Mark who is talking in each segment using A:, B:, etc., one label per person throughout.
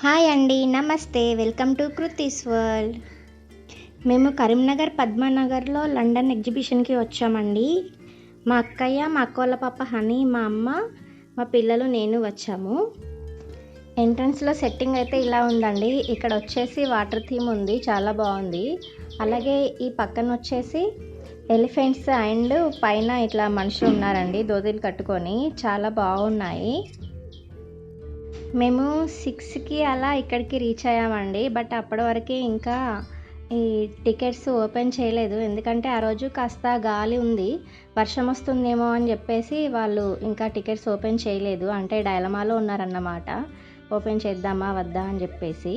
A: Hi అండి namaste. Welcome to Kriti's world. మేము Karimnagar పద్మనగర్లో London ఎగ్జిబిషన్కి వచ్చామండి. మా అక్కయ్య మా అక్క వాళ్ళ పాప హనీ మా అమ్మ మా పిల్లలు నేను వచ్చాము. ఎంట్రన్స్లో సెట్టింగ్ అయితే ఇలా ఉందండి. ఇక్కడ వచ్చేసి వాటర్ థీమ్ ఉంది చాలా బాగుంది. అలాగే ఈ పక్కన వచ్చేసి ఎలిఫెంట్స్ అండ్ పైన ఇట్లా మనుషులు ఉన్నారండి దోదిలు కట్టుకొని. చాలా బాగున్నాయి. మేము సిక్స్కి అలా ఇక్కడికి రీచ్ అయ్యామండి. బట్ అప్పటి వరకు ఇంకా ఈ టికెట్స్ ఓపెన్ చేయలేదు. ఎందుకంటే ఆ రోజు కాస్త గాలి ఉంది. వర్షం వస్తుందేమో అని చెప్పేసి వాళ్ళు ఇంకా టికెట్స్ ఓపెన్ చేయలేదు. అంటే డైలమాలో ఉన్నారన్నమాట. ఓపెన్ చేద్దామా వద్దా అని చెప్పేసి.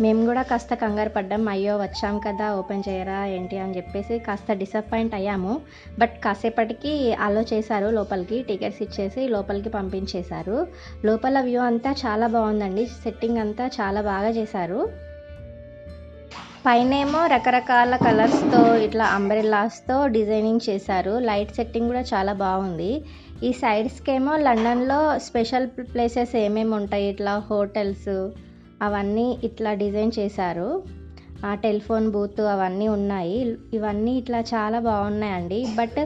A: మేము కూడా కాస్త కంగారు పడ్డాం. అయ్యో వచ్చాం కదా ఓపెన్ చేయరా ఏంటి అని చెప్పేసి కాస్త డిసప్పాయింట్ అయ్యాము. బట్ కాసేపటికి అలో చేశారు లోపలికి టికెట్స్ ఇచ్చేసి లోపలికి పంపించేశారు. లోపల వ్యూ అంతా చాలా బాగుందండి. సెట్టింగ్ అంతా చాలా బాగా చేశారు. పైనేమో రకరకాల కలర్స్తో ఇట్లా అంబ్రెల్లాస్తో డిజైనింగ్ చేశారు. లైట్ సెట్టింగ్ కూడా చాలా బాగుంది. ఈ సైడ్స్కేమో లండన్లో స్పెషల్ ప్లేసెస్ ఏమేమి ఉంటాయి? ఇట్లా హోటల్స్ అవన్నీ ఇట్లా డిజైన్ చేశారు. ఆ టెలిఫోన్ బూత్ అవన్నీ ఉన్నాయి. ఇవన్నీ ఇట్లా చాలా బాగున్నాయండి. బట్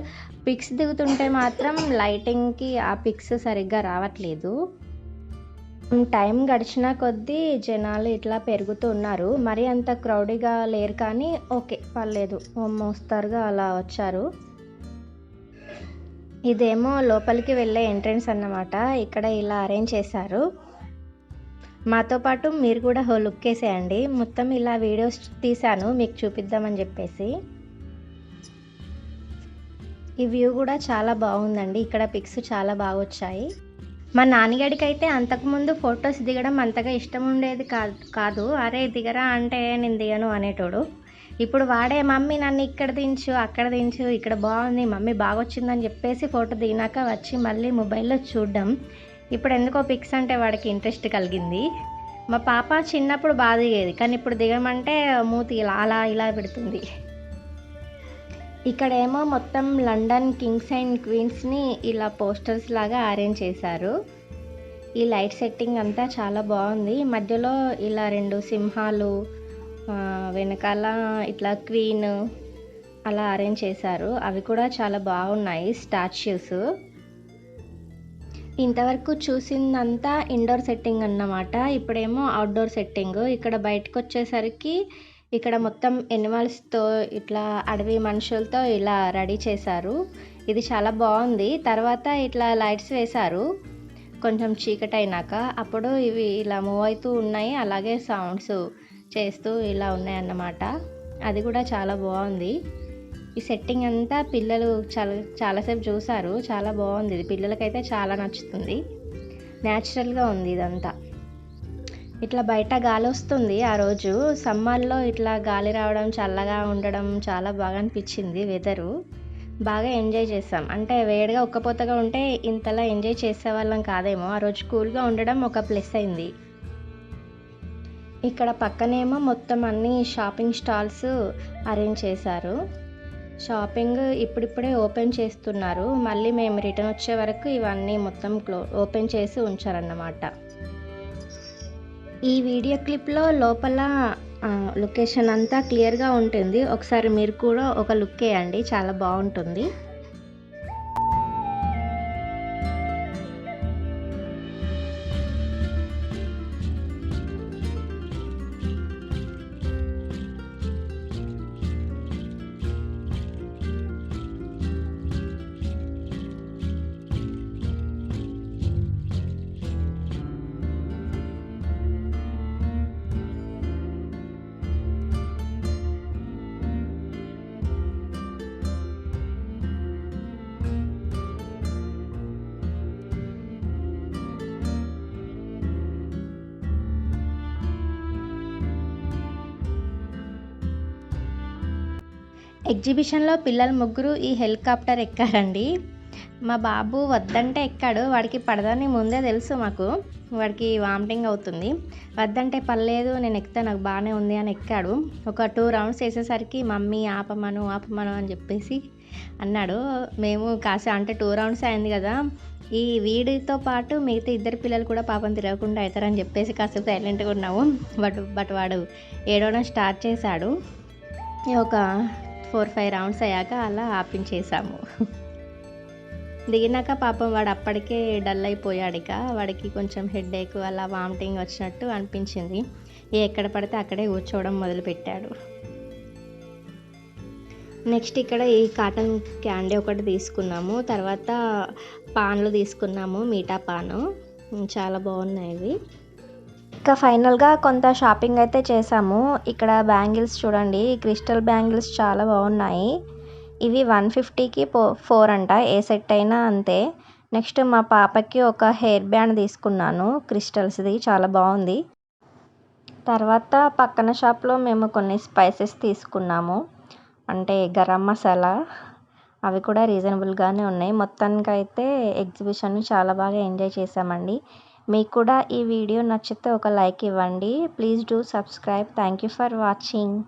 A: పిక్స్ దిగుతుంటే మాత్రం లైటింగ్కి ఆ పిక్స్ సరిగ్గా రావట్లేదు. టైం గడిచిన కొద్దీ జనాలు ఇట్లా పెరుగుతూ ఉన్నారు. మరి అంత క్రౌడీగా లేరు కానీ ఓకే పర్లేదు. మోస్తారుగా అలా వచ్చారు. ఇదేమో లోపలికి వెళ్ళే ఎంట్రన్స్ అన్నమాట. ఇక్కడ ఇలా అరేంజ్ చేశారు. మాతో పాటు మీరు కూడా హో లుక్ వేసేయండి మొత్తం ఇలా వీడియోస్ తీశాను మీకు చూపిద్దామని చెప్పేసి. ఈ వ్యూ కూడా చాలా బాగుందండి. ఇక్కడ పిక్స్ చాలా బాగా వచ్చాయి. మా నాన్నగాడికి అయితే అంతకుముందు ఫొటోస్ దిగడం అంతగా ఇష్టం ఉండేది కాదు కాదు. అరే దిగరా అంటే నేను దిగను అనేటోడు. ఇప్పుడు వాడే మమ్మీ నన్ను ఇక్కడ దించు అక్కడ దించు ఇక్కడ బాగుంది మమ్మీ బాగా వచ్చిందని చెప్పేసి ఫోటో దిగినాక వచ్చి మళ్ళీ మొబైల్లో చూడడం. ఇప్పుడు ఎందుకో పిక్స్ అంటే వాడికి ఇంట్రెస్ట్ కలిగింది. మా పాప చిన్నప్పుడు బాగా దిగేది కానీ ఇప్పుడు దిగమంటే మూతి ఇలా అలా ఇలా పెడుతుంది. ఇక్కడేమో మొత్తం లండన్ కింగ్స్ అండ్ క్వీన్స్ని ఇలా పోస్టర్స్ లాగా అరేంజ్ చేశారు. ఈ లైట్ సెట్టింగ్ అంతా చాలా బాగుంది. మధ్యలో ఇలా రెండు సింహాలు వెనకాల ఇట్లా క్వీన్ అలా అరేంజ్ చేశారు. అవి కూడా చాలా బాగున్నాయి స్టాచ్యూస్. ఇంతవరకు చూసిందంతా ఇండోర్ సెట్టింగ్ అన్నమాట. ఇప్పుడేమో అవుట్డోర్ సెట్టింగ్ ఇక్కడ బయటకు వచ్చేసరికి ఇక్కడ మొత్తం ఎనిమల్స్తో ఇట్లా అడవి మనుషులతో ఇలా రెడీ చేశారు. ఇది చాలా బాగుంది. తర్వాత ఇట్లా లైట్స్ వేశారు. కొంచెం చీకటి అయినాక అప్పుడు ఇవి ఇలా మూవ్ అవుతూ ఉన్నాయి. అలాగే సౌండ్స్ చేస్తూ ఇలా ఉన్నాయి అన్నమాట అది కూడా చాలా బాగుంది. ఈ సెట్టింగ్ అంతా పిల్లలు చాలా చాలాసేపు చూసారు. చాలా బాగుంది ఇది. పిల్లలకైతే చాలా నచ్చుతుంది. న్యాచురల్గా ఉంది ఇదంతా. ఇట్లా బయట గాలి వస్తుంది ఆ రోజు. సమ్మర్లో ఇట్లా గాలి రావడం చల్లగా ఉండడం చాలా బాగా అనిపించింది వెదరు బాగా ఎంజాయ్ చేసాం అంటే వేడిగా ఉక్కపోతగా ఉంటే ఇంతలా ఎంజాయ్ చేసేవాళ్ళం కాదేమో. ఆ రోజు కూల్గా ఉండడం ఒక ప్లస్ అయింది. ఇక్కడ పక్కనేమో మొత్తం అన్ని షాపింగ్ స్టాల్స్ అరేంజ్ చేశారు. షాపింగ్ ఇప్పుడిప్పుడే ఓపెన్ చేస్తున్నారు. మళ్ళీ మేము రిటర్న్ వచ్చే వరకు ఇవన్నీ మొత్తం క్లో ఓపెన్ చేసి ఉంచారన్నమాట. ఈ వీడియో క్లిప్లో లోపల లొకేషన్ అంతా క్లియర్గా ఉంటుంది. ఒకసారి మీరు కూడా ఒక లుక్ వేయండి. చాలా బాగుంటుంది. ఎగ్జిబిషన్లో పిల్లలు ముగ్గురు ఈ హెలికాప్టర్ ఎక్కారండి. మా బాబు వద్దంటే ఎక్కాడు. వాడికి పడదని ముందే తెలుసు మాకు. వాడికి వామిటింగ్ అవుతుంది. వద్దంటే పర్లేదు నేను ఎక్కుతా నాకు బాగానే ఉంది అని ఎక్కాడు. ఒక టూ రౌండ్స్ వేసేసరికి మమ్మీ ఆపమను ఆపమను అని చెప్పేసి అన్నాడు. మేము కాసే అంటే టూ రౌండ్స్ అయింది కదా. ఈ వీడితో పాటు మిగతా ఇద్దరు పిల్లలు కూడా పాపం తిరగకుండా అవుతారని చెప్పేసి కాసేపు సైలెంట్గా ఉన్నాము. బట్ బట్ వాడు ఏడవడం స్టార్ట్ చేశాడు. ఒక ఫోర్ ఫైవ్ రౌండ్స్ అయ్యాక అలా ఆపించేసాము దిగినాక పాపం వాడు అప్పటికే డల్ అయిపోయాడు ఇక. వాడికి కొంచెం హెడేక్ అలా వామిటింగ్ వచ్చినట్టు అనిపించింది. ఎక్కడ పడితే అక్కడే కూర్చోవడం మొదలుపెట్టాడు. నెక్స్ట్ ఇక్కడ ఈ కాటన్ క్యాండీ ఒకటి తీసుకున్నాము. తర్వాత పాన్లు తీసుకున్నాము మీఠా పాను. చాలా బాగున్నాయి ఇవి. ఇంకా ఫైనల్గా కొంత షాపింగ్ అయితే చేసాము ఇక్కడ బ్యాంగిల్స్ చూడండి క్రిస్టల్ బ్యాంగిల్స్ చాలా బాగున్నాయి. ఇవి వన్ ఫిఫ్టీకి ఫో ఫోర్ అంట ఏ సెట్ అయినా అంతే. నెక్స్ట్ మా పాపకి ఒక హెయిర్ బ్యాండ్ తీసుకున్నాను క్రిస్టల్స్ది చాలా బాగుంది. తర్వాత పక్కన షాప్లో మేము కొన్ని స్పైసెస్ తీసుకున్నాము అంటే గరం మసాలా. అవి కూడా రీజనబుల్గానే ఉన్నాయి. మొత్తానికి అయితే చాలా బాగా ఎంజాయ్ చేసామండి మీకు కూడా ఈ వీడియో నచ్చితే ఒక లైక్ ఇవ్వండి. Please do subscribe. Thank you for watching.